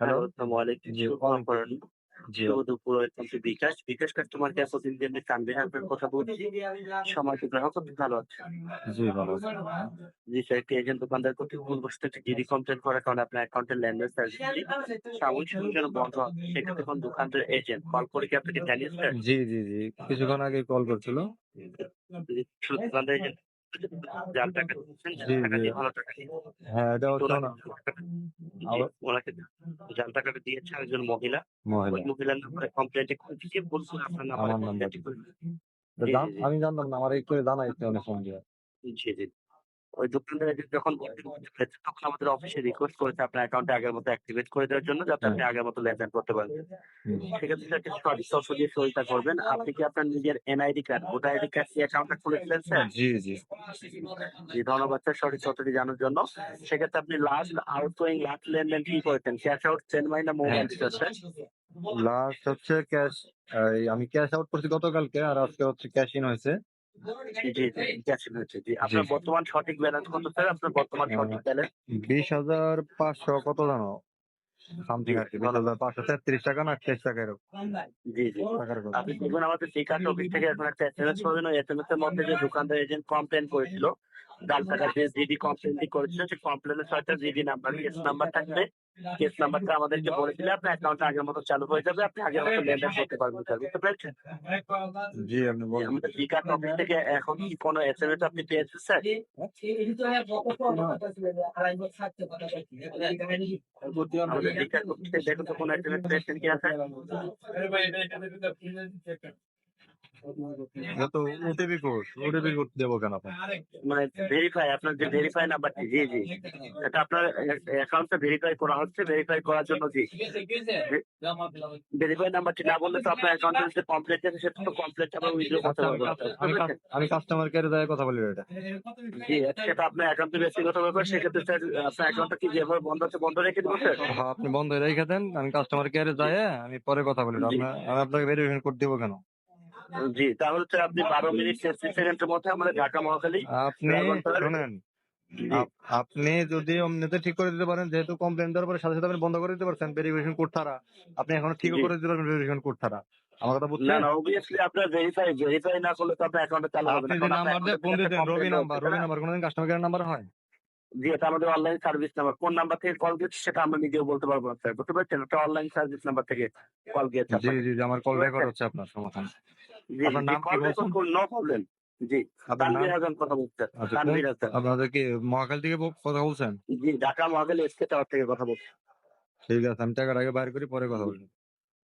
Hello আসসালামু আলাইকুম। জি, শুভ ওয়ালাইকুম। অপরাহ্ন জি। দুপুর বিকাশ। বিকাশ কাস্টমার কেয়ার প্রতিনিধি তানভীর আপনার কথা বলছি। সময় তো গ্রাহক আপনি ভালো আছেন? জি ভালো আছি। জি স্যার একটি এজেন্ট দোকানদার কর্তৃক ভুল একটি জিডি কমপ্লেন করার কারণে আপনার অ্যাকাউন্টের লেনদেন সাময়িক বন্ধ দোকানদার এজেন্ট কল করে কি আপনাকে জি জি জি। কিছুক্ষণ আগে কল করছিল। দোকানদার এজেন্ট যার টাকা দিচ্ছেন টাকা দিয়ে ভালো টাকা হ্যাঁ এটা ওনাকে যার টাকাটা দিয়েছে একজন মহিলা ওই মহিলার নাম্বারে কমপ্লেন্টে খুঁজে আপনার নাম্বারে কমপ্লেন্ট। আমি জানতাম না আমার এই করে জানাইছে অনেক সময় জি, জি। ওই দোকানদার যখন বলতে পেরেছে, তখন আমাদের অফিসে রিকোয়েস্ট করেছে আপনার অ্যাকাউন্টে আগের মতো অ্যাক্টিভেট করে দেওয়ার জন্য যাতে আপনি আগের মতো লেনদেন করতে পারেন। সেক্ষেত্রে স্যার কিছু সঠিক দিয়ে সহায়তা করবেন। আপনি কি আপনার নিজের NID card voter ID card দিয়ে অ্যাকাউন্টটা খুলেছিলেন স্যার জি জি। জি ধন্যবাদ স্যার সঠিক তথ্যটি জানার জন্য। সেক্ষেত্রে আপনি লাস্ট আউটগোয়িং লাস্ট লেনদেন কি করেছেন? ক্যাশ আউট সেন্ড মানি না মোবাইল হ্যাঁ। স্যার লাস্ট হচ্ছে ক্যাশ আমি ক্যাশ আউট করছি গতকালকে আর আজকে হচ্ছে ক্যাশ ইন হয়েছে। আপনার বর্তমান সঠিক ব্যালেন্স কত স্যার আপনার বর্তমান সঠিক ব্যালেন্স বিশ হাজার পাঁচশো কত জানো? সামথিং আর কি বিশ হাজার পাঁচশো তেত্রিশ টাকা না আটত্রিশ টাকা এরকম? জি আপনি দেখবেন আমাদের বিকাশ অফিস থেকে এখন একটা ওই এর মধ্যে যে দোকানদার এজেন্ট কমপ্লেন করেছিল ডাল টাকা যে জিডি কমপ্লেনটি করেছিল সেই কমপ্লেনের সাথে জিডি নাম্বার কেস নাম্বার থাকবে। কেস নাম্বারটা আমাদেরকে বলে দিলে আপনার অ্যাকাউন্ট আগের মতো চালু হয়ে যাবে আপনি আগের মতো লেনদেন করতে পারবেন স্যার বুঝতে পেরেছেন? জি আপনি বলেন। আমাদের বিকাশ অফিস থেকে এখন কি কোনো এসএমএস আপনি পেয়েছেন স্যার আমাদের বিকাশ অফিস থেকে দেখুন তো কোনো এসএমএস পেয়েছেন কি আছে যত ওটিপি কোড ওটিপি কোড দেবো কেন আপনি মানে ভেরিফাই আপনার যে ভেরিফাই নাম্বারটি জি জি। এটা আপনার অ্যাকাউন্টটা ভেরিফাই করা হচ্ছে ভেরিফাই করার জন্য জি। ভেরিফাই নাম্বারটি না বললে তো আপনার অ্যাকাউন্টের যে কমপ্লেট আছে সেটা তো কমপ্লেট আবার উইথড্র করতে আচ্ছা, আমি কাস্টমার কেয়ারে কথা বলি এটা। জি সেটা আপনার অ্যাকাউন্টে ব্যক্তিগত ব্যাপার সেক্ষেত্রে স্যার আপনার অ্যাকাউন্টটা কি যেভাবে বন্ধ আছে বন্ধ রেখে দেবো স্যার হ্যাঁ, আপনি বন্ধ রেখে দেন আমি কাস্টমার কেয়ারে যাই আমি পরে কথা বলি আপনার আমি আপনাকে ভেরিফিকেশন কোড দেবো কেন? জি তাহলে স্যার আপনি বারো মিনিট তেত্রিশ সেকেন্ডের মধ্যে আমাদের ঢাকা মহাখালী আপনি শুনেন আপনি যদি অমনিতে ঠিক করে দিতে পারেন যেহেতু কমপ্লেন দেওয়ার পরে সাথে সাথে আপনি বন্ধ করে দিতে পারছেন ভেরিফিকেশন কোড ছাড়া আপনি এখন ঠিক করে দিতে পারবেন ভেরিফিকেশন কোড ছাড়া। আমার কথা বুঝছেন? না অবভিয়াসলি আপনার ভেরিফাই ভেরিফাই না করলে তো আপনার অ্যাকাউন্টে চালু হবে আপনি না যে নাম্বার দিয়ে ফোন দিতেন রবি নাম্বার রবি নাম্বার কোনোদিন কাস্টমার কেয়ার নাম্বার হয়? জি এটা আমাদের অনলাইন সার্ভিস নাম্বার কোন নাম্বার থেকে কল গেছে সেটা আমরা নিজেও বলতে পারব না স্যার বুঝতে পারছেন? ওটা অনলাইন সার্ভিস নাম্বার থেকে কল গেছে জি জি জি আমার কল রেকর্ড হচ্ছে আপনার। জি আপনার নাম কি বলছেন? নো প্রবলেম জি তানভীর হাসান কথা বলছেন তানভীর হাসান। আপনাদের কি মহাকাল থেকে কথা বলছেন? জি ঢাকা মহাখালী এসকে টাওয়ার থেকে কথা বলছেন ঠিক আছে আমি টাকার আগে বাইর করি পরে কথা বলব।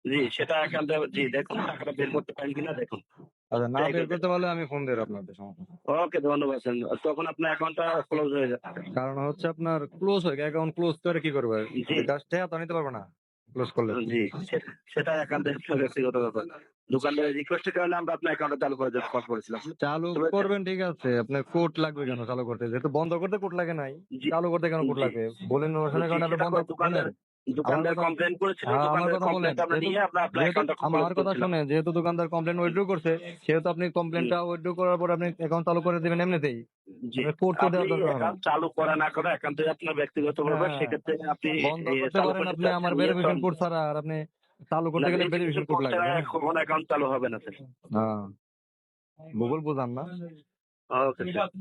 জি সেটা এখান জি দেখুন টাকাটা বের করতে পারেন কিনা দেখুন। আচ্ছা না বের করতে পারলে আমি ফোন দেব আপনাদের ওকে ধন্যবাদ স্যার। তখন আপনার অ্যাকাউন্টটা ক্লোজ হয়ে যাবে। কারণ হচ্ছে আপনার ক্লোজ হয়ে গেছে অ্যাকাউন্ট ক্লোজ করে কি করবে? জি। জাস্ট তো নিতে পারবে না। ক্লোজ করলে জি সেটা একান্তের ব্যক্তিগত ব্যাপার। দোকানদারের রিকোয়েস্টের কারণে আমরা আপনার চালু কল করেছিলাম। চালু করবেন ঠিক আছে। আপনার কোড লাগবে কেন চালু করতে? যেহেতু বন্ধ করতে কোড লাগে নাই। চালু করতে কেন কোড লাগে বলেন কারণে আপনি বন্ধ দোকানদার দোকানদার কমপ্লেন করেছিল হ্যাঁ, আমার দোকানদার কথা নিয়ে আপনার অ্যাকাউন্টটা আমার কথা শুনে যেহেতু দোকানদার কমপ্লেন উইথড্র করছে সেহেতু আপনি কমপ্লেনটা উইথড্র করার পর আপনি অ্যাকাউন্ট চালু করে দিবেন এমনিতেই। জি। আপনি কোড তো আপনি দেওয়ার দরকার হবে অ্যাকাউন্ট চালু করা না করা একান্তই আপনার ব্যক্তিগত ব্যাপার হ্যাঁ। সেক্ষেত্রে আপনি বন্ধ করতে পারেন আপনি আমার চাচ্ছেন, ভেরিফিকেশন কোড ছাড়া আর আপনি চালু করতে গেলে ভেরিফিকেশন কোড লাগবে। ছাড়া অ্যাকাউন্ট চালু হবে না স্যার? হ্যাঁ। ভূগোল বুঝান না। ওকে ঠিক আছে।